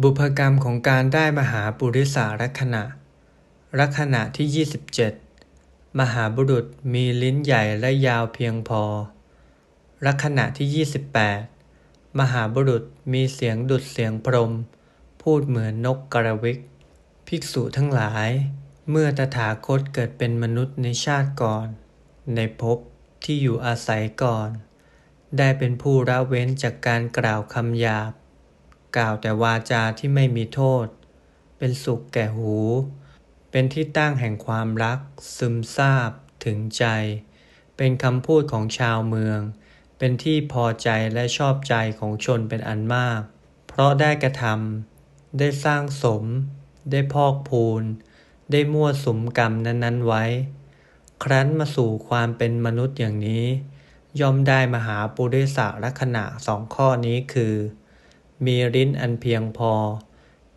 บุพกรรมของการได้มหาปุริสาลักษณะ ลักษณะที่ 27 มหาบุรุษมีลิ้นใหญ่และยาวเพียงพอ ลักษณะที่ 28 มหาบุรุษมีเสียงดุจเสียงพรม พูดเหมือนนกกระวิก ภิกษุทั้งหลาย เมื่อตถาคตเกิดเป็นมนุษย์ในชาติก่อน ในภพที่อยู่อาศัยก่อน ได้เป็นผู้ละเว้นจากการกล่าวคำหยาบ กล่าวแต่วาจาที่ไม่มีโทษ เป็นสุขแก่หู เป็นที่ตั้งแห่งความรัก ซึมซาบ ถึงใจ เป็นคำพูดของชาวเมือง เป็นที่พอใจและชอบใจของชนเป็นอันมาก เพราะได้กระทำได้สร้างสม ได้พอกพูน ได้มั่วสมกรรมนั้น ๆ ไว้ ครั้นมาสู่ความเป็นมนุษย์อย่างนี้ ย่อมได้มหาปุริสลักษณะสองข้อนี้คือ มีลิ้นอันเพียงพอ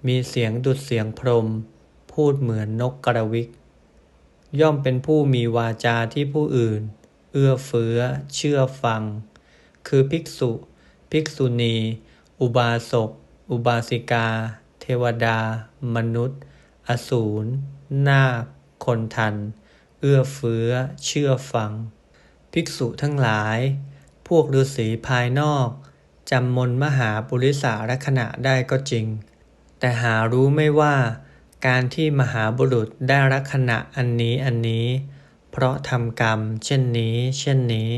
มีเสียงดุจเสียงพรม พูดเหมือนนกกระวิก ย่อมเป็นผู้มีวาจาที่ผู้อื่น เอื้อเฟื้อ เชื่อฟัง คือภิกษุ ภิกษุณี อุบาสก อุบาสิกา เทวดา มนุษย์ อสูร นาค คนทัน เอื้อเฟื้อ เชื่อฟัง ภิกษุทั้งหลาย พวกฤาษีภายนอก จำมนมหาปุริสารขณะได้ก็จริง แต่หารู้ไม่ว่าการที่มหาบุรุษได้ลักขณะอันนี้อันนี้ เพราะทำกรรม เช่นนี้ เช่นนี้